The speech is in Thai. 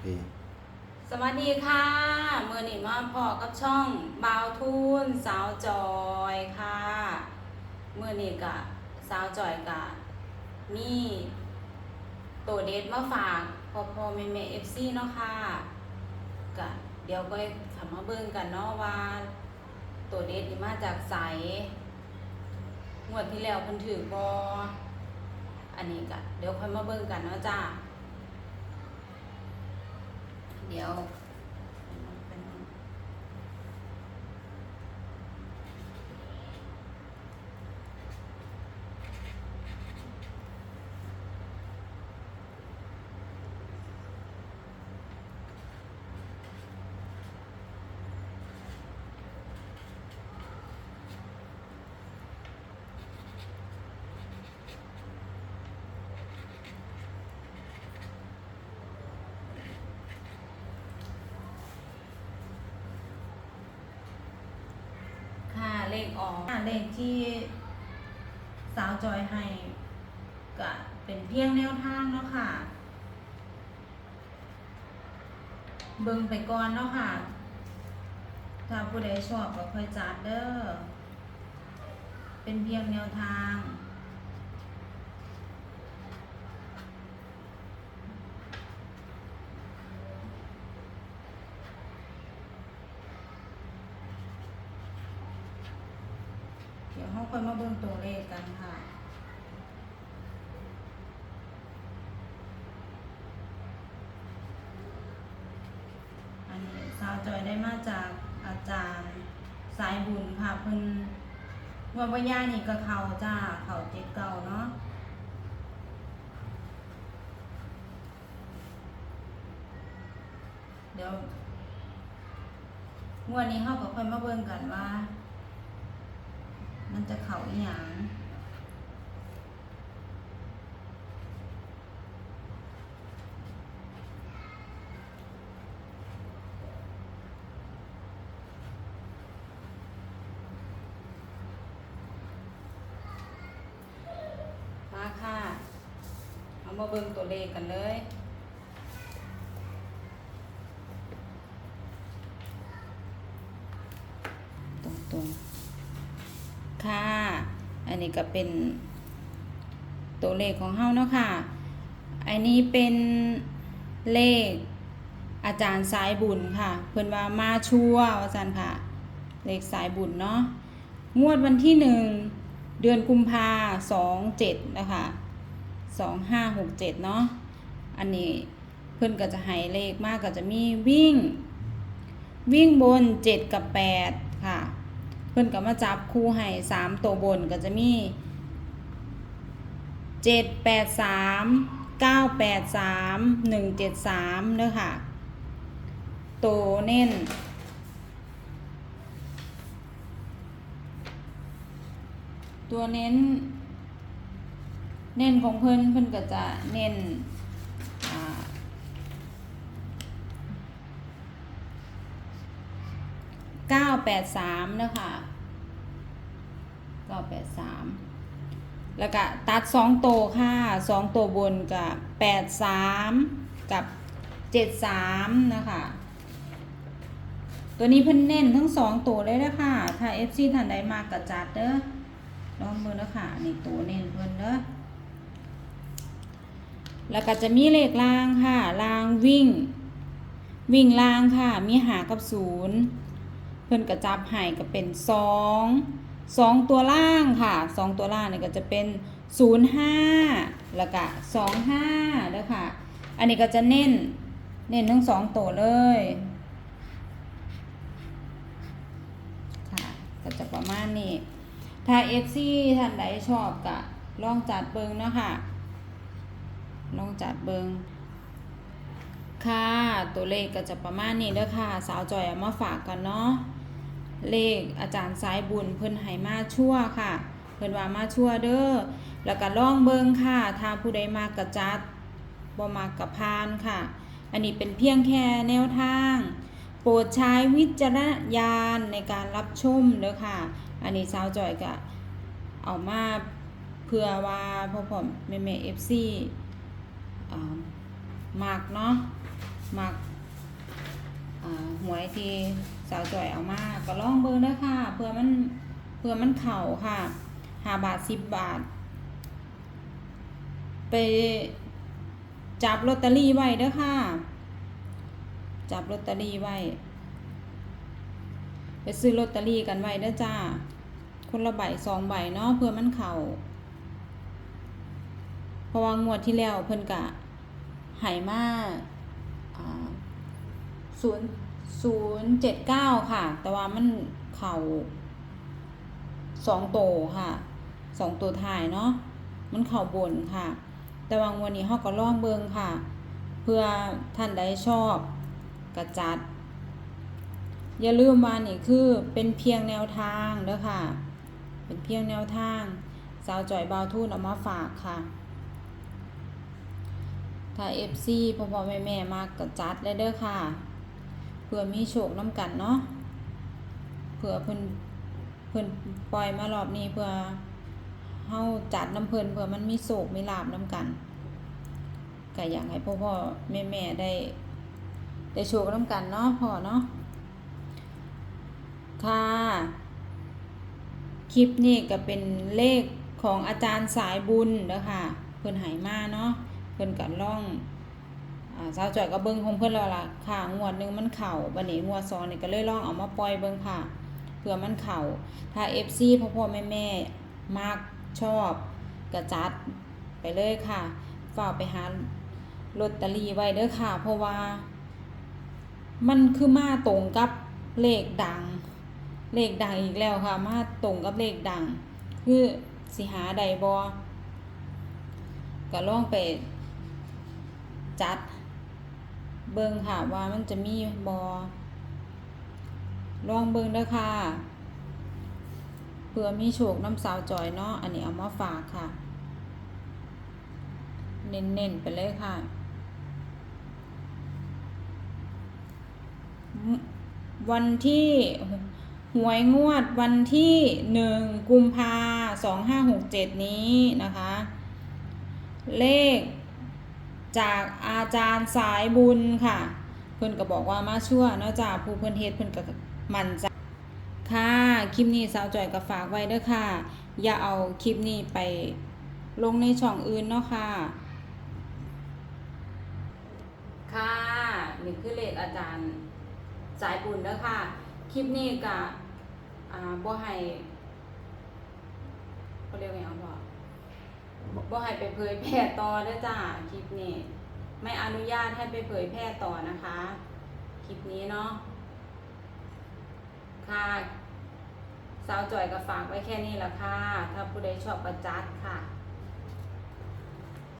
เคสวัสดีค่ะเมื่อนี้มาพอกับช่องบาวทูนสาวจอยค่ะเมื่อนี้กะสาวจอยกะมีตัวเด็ดมาฝากพอพอเมเมเอฟซีเนาะค่ะกะเดี๋ยวก็ทำมมาเบิ่งกันเนาะว่า ตัวเด็ดนี่มาจากใสงวดที่แล้วเพิ่นถือบออันนี้กะเดี๋ยวค่อยมาเบิ่งกันเนาะจ้า เดี๋ยวเป็น ค่ะเลข ออกเลขที่สาวจอยให้ก็เป็นเพียงแนวทางเนาะค่ะ เบิ่งไปก่อนเนาะค่ะ ถ้าผู้ใดชอบก็ค่อยจัดเด้อ เป็นเพียงแนวทาง ดี๋ยวเราค่อยมาเบิ่งตัวเลขกันค่ะอันนี้สาวจอยได้มาจากอาจารย์สายบุญค่ะเพิ่นว่าว่ย่านี่ก็เขาจ้าเขาเจ็ดเก่าเนาะเดี๋ยวงวดนี้เขาก็ค่อยมาเบิ่งกันว่า มันจะเข่าอีหยังมาค่ะ เอามาเบิ่งตัวเลขกันเลย ตรงๆ ค่ะ อั นี้ก็เป็นตัวเลขของเฮาเนาะค่ะ อันนี้เป็นเลขอาจารย์สายบุญค่ะ เพิ่อนว่ามาชัวร์ว่าซั่นค่ะ เลขสายบุญเนาะ งวดวันที่หนึ่งเดือนกุมภาสองเจ็ดนะคะสองห้าหกเจ็ดเนาะ อันนี้เพิ่อนก็จะให้เลขมากก็จะมีวิ่ง วิ่งบนเจ็ดกับแปด เพิ่นก็มาจับคู่ให้สามตัวบนก็จะมีเจ็ดแปดสามเก้าแปดสามหนึ่งเจ็ดสามเด้อค่ะตัวเน้นตัวเน้น เน้นของเพิ่นเพิ่นก็จะเน้นอ่าเก้า แปดสามนะคะเก้าแปดสามแล้วก็ตัดสองตัวค่ะสองตัวบนกับแปดสามกับเจ็ดสามนะคะ ตัวนี้เพิ่นเน้นทั้งสองตัวเลยนะคะถ้า FC ท่านใดมากกระจัดเด้อลองมือนะคะนี่ตัวเน้นเพิ่นเด้อแล้วก็จะมีเลขล่างค่ะ ล่างวิ่ง วิ่งล่างค่ะ มีหากับศูนย์ เพิ่นกระจับให้ก็เป็นสองสองตัวล่างค่ะสองตัวล่างเนี่ยก็จะเป็นศูนย์ห้าแล้วก็สองห้าเด้อค่ะ อันนี้ก็จะเน้น เน้นทั้งสองตัวเลยค่ะก็จะประมาณนี้ ถ้า FC ท่านใดชอบก็ลองจัดเบิงเนาะค่ะลองจัดเบิงค่ะ ตัวเลขก็จะประมาณนี้เด้อค่ะ สาวจอยเอามาฝากกันเนาะ เลขอาจารย์สายบุญเพิ่นให้มาชั่วค่ะ เพิ่นว่ามาชั่วเด้อแล้วก็ล่องเบิงค่ะถ้าผู้ใดมากกระจัดบ่มากกระพานค่ะ อันนี้เป็นเพียงแค่แนวทาง โปรดใช้วิจารณญาณในการรับชมเด้อค่ะ อันนี้สาวจอยก็เอามาเพื่อว่าพ่อผมแม่แม่เอฟซีมากเนาะมัก หวยที่สาวจ่อยเอามาก็ลองเบิ่งเด้อค่ะเพื่อมันเพื่อมันเข่าค่ะห้าบาทสิบบาท ไปจับลอตเตอรี่ไว้เด้อค่ะ จับลอตเตอรี่ไว้ ไปซื้อลอตเตอรี่กันไว้เด้อจ้า คนละใบสองใบเนาะเพื่อมันเข่าเพราะว่างวดที่แล้วเพิ่นกะหายมา ศูนย์ศูนย์เจ็ดเก้าค่ะ แต่ว่ามันเข่าสองโตวค่ะสองตัวท้ายเนาะมันเข่าบนค่ะ แต่ว่างวดนี้เฮาก็ล่องเบิงค่ะ เพื่อท่านใดชอบกระจัด อย่าลืมว่านี่คือเป็นเพียงแนวทางเด้อค่ะ เป็นเพียงแนวทางสาวจ่อยบาวทูนเอามาฝากค่ะ ถ้า FC พ่อพ่อแม่แม่มากกระจัดเลยเด้อค่ะ เพื่อมีโชคน้ำกันเนาะเพื่อเพิ่นเพิ่นปล่อยมารอบนี้เพื่อเฮาจัดน้ำเพิ่นเพื่อมันมีโศกมีลาบน้ำกันก็อยากให้พ่อพ่อแม่แม่ได้ ได้โชคน้ำกันเนาะพ่อเนาะค่ะ คลิปนี้ก็เป็นเลขของอาจารย์สายบุญเด้อค่ะ เพิ่นหายมาเนาะเพิ่นก็ล่อง อ่าสาวจอยก็เบิ่งของเพิ่อนแล้วล่ะค่ะงวดหนึงมันเข้าบัดนี้งวดสองนี่ก็เลยลองเอามาปล่อยเบิ่งค่ะเพื่อมันเข้าถ้า FC พ่อพ่อแม่แม่มากชอบกระจัดไปเลยค่ะฝากไปหาลอตเตอรี่ไว้เด้อค่ะ เพราะว่า มันคือมาตรงกับเลขดัง เลขดังอีกแล้วค่ะ มาตรงกับเลขดัง คือสิหาใดบอก็ลองไปจัด เบิ่งค่ะว่ามันจะมีบอลองเบิ่งเด้อค่ะเพื่อมีโชคน้ำสาวจอยเนาะอันนี้เอามาฝากค่ะ เน้นๆไปเลยค่ะ วันที่หวยงวดวันที่หนึ่งกุมภาสองห้าหกเจ็ดนี้นะคะ เลข จากอาจารย์สายบุญค่ะ เพิ่อนก็บอกว่ามาชั่วเนาะจากผู้เพิ่นเฮ็ดเพิ่อนก็มันใจะค่ะ คลิปนี้สาวจ่อยก็ฝากไว้เด้อค่ะ อย่าเอาคลิปนี้ไปลงในช่องอื่นเนาะค่ะ ค่ะนี่คือเลขอาจารย์สายบุญเด้อค่ะ คลิปนี้กะอ่าบ่ให้เขาเรียกไงเอาบ่ บ่ให้ไปเผยแพร่ต่อเด้จ้าคลิปนี้ ไม่อนุญาตให้ไปเผยแพร่ต่อนะคะ คลิปนี้เนาะค่ะสาวจ่อยก็ฝากไว้แค่นี้ละค่ะ ถ้าผู้ใดชอบประจัดค่ะ